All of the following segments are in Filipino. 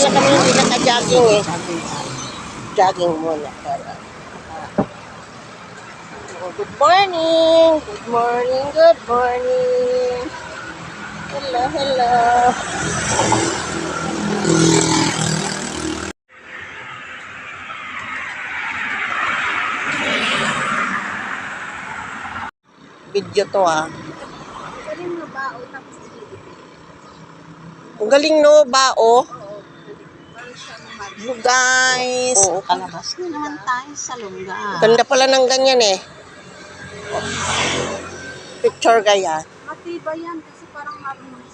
na kami hindi naka-jogging eh. Jogging muna. Oh, good morning! Good morning, good morning! Hello, hello! Video to ah. Ang galing no, bao. You guys. Oo, kalabas na naman tayo sa lungga. Ganda pala ng ganyan eh. Picture gaya. Matibay yan kasi parang marunong.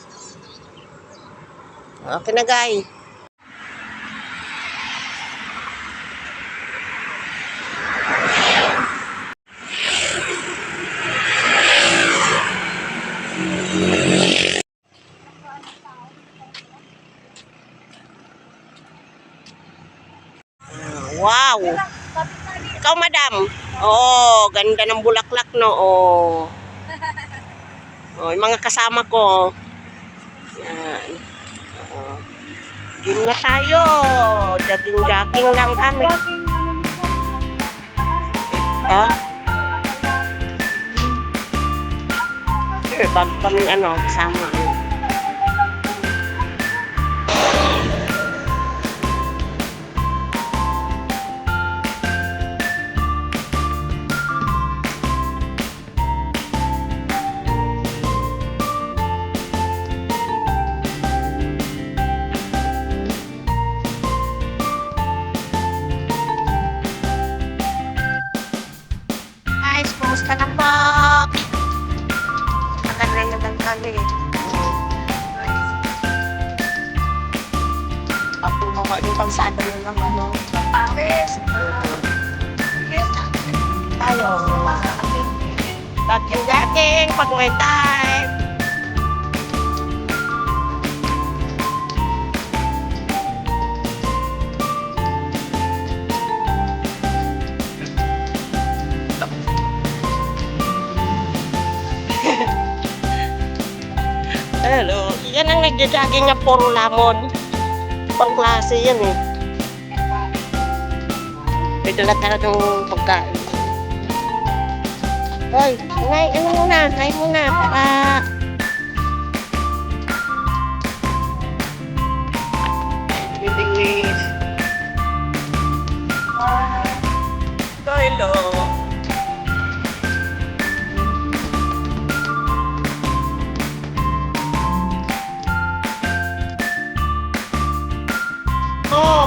Okay na guys. Wow! Ikaw, madam. Oh, ganda ng bulaklak, no? Oh. Oh, yung mga kasama ko. Yan. Game na tayo. Jogging-jogging lang kami. Ha? Eh, bago kami ano, kasama. Guys, Papuno ko yung pagsada yun ng ano. Pawis! Tayo. Dating-dating pag may time. Hello. Yan ang nagja-jogging na puro lamon. Pang klase yan eh. May dala talagang pagkain. Hoy, ngay, ano muna? Ngay muna. Pa. Bitingis. Hello.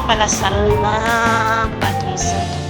Palasal na.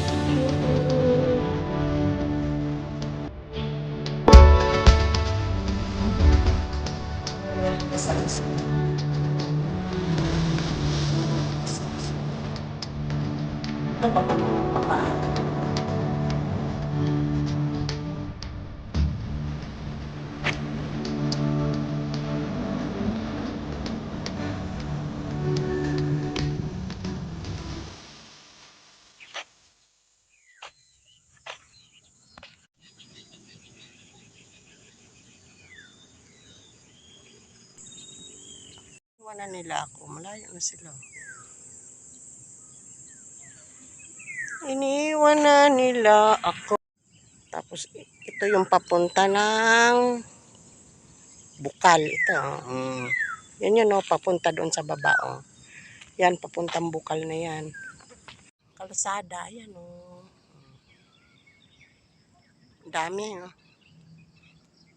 Patisal. Iwanan nila ako. Malayo na sila. Iniwan na nila ako. Tapos ito yung papunta ng bukal. Ito. Mm. Yan yun oh, papunta doon sa baba oh. Yan, papuntang bukal na yan. Kalsada, yan oh. Ang Dami no.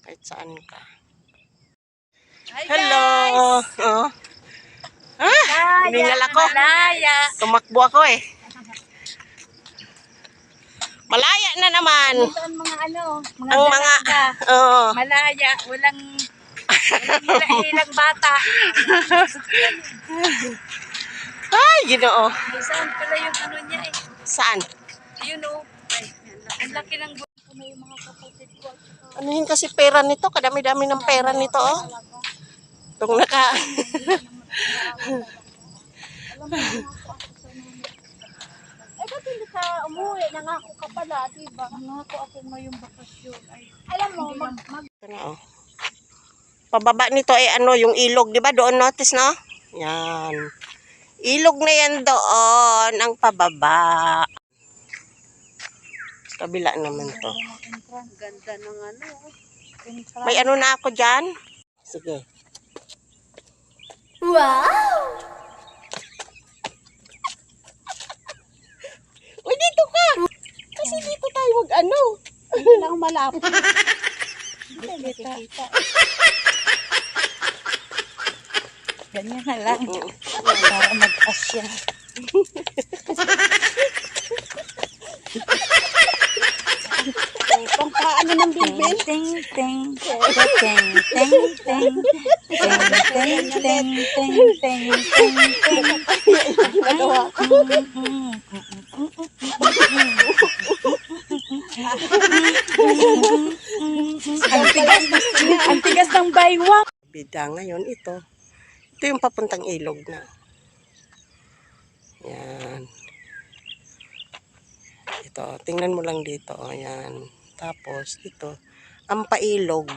Kahit saan ka. Hi Hello! Oh. Ah, hiningal ako. Malaya. Tumakbo ako eh. Malaya na naman. Ito ang mga ano, mga Ang mga, oh, Malaya, walang walang ilang bata. ay, ginoo. May saan pala yung ano niya eh. Saan? Yun o. Ay, ang laki ng buwan ko na yung mga kapatid ko. Ano yun kasi pera nito? Kadami-dami ng pera nito, oh. Itong naka... Eh, ba't hindi ka umuwi? Nangako ka pala, di ba? Nangako ako ngayong bakasyon. Ay, alam mo, mag, mag Ito na, oh. Pababa nito ay ano, yung ilog, di ba? Doon notice, no? Yan. Ilog na yan doon, ang pababa. Kabila naman to. Ganda ng ano. entrance. May ano na ako dyan? Sige. Wow! Uy, dito ka! Kasi dito tayo mag ano. Hindi lang malapit. Hindi tayo nakikita. Ganyan na lang. Para mag-asya. Pang paano ng bilbil? Ting ting ting ting ting ting ting ting ting ting ting Ginagawa ko. Ang tigas, ang tigas ng baywak. Bida ngayon ito. Ito yung papuntang ilog na. Yan. Ito, tingnan mo lang dito. Ayan. Tapos, ito, ang pailog.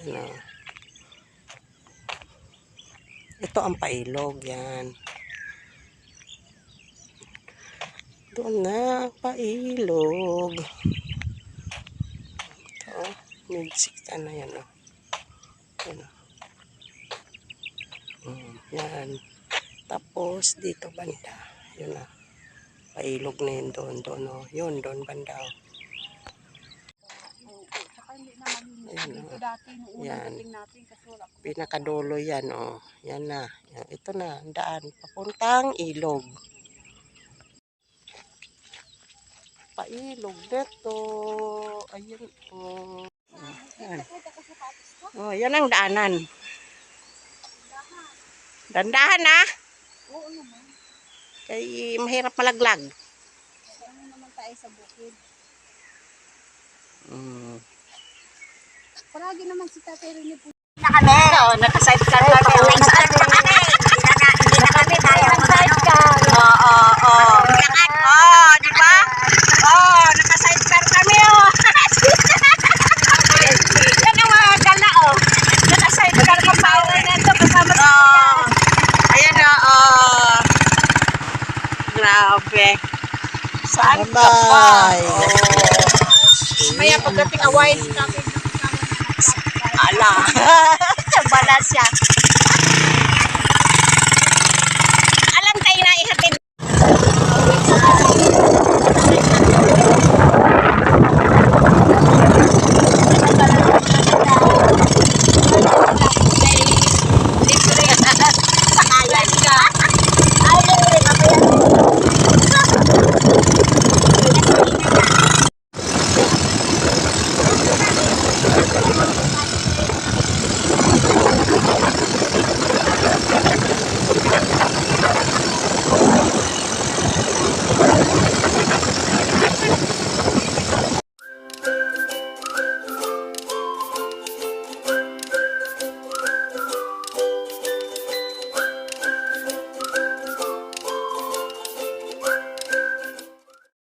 Ano. Ito ang pailog. Yan. Doon na, pailog. Ito, midsik na yan, oh. Yan, oh. Mm, yan. Tapos, dito banda. Yun na. Pailog na yun doon, doon, oh. Yun, doon banda, oh. Na Ayan, oh. Yan. Pinakadulo yan, oh. Yan na. Yan. Ito na, daan. Papuntang ilog. Pailog dito. Ayun, oh. Yan. Oh, yan ang daanan. Dandahan na. Oo naman. Kay mahirap malaglag. Ano naman tayo sa bukid. Mm. Palagi naman si Tatay Rene po. Na kami, oh, naka-sidecar Grabe. Saan ka pa? Oh. Maya pagdating awain kami. Ala. Tabala siya.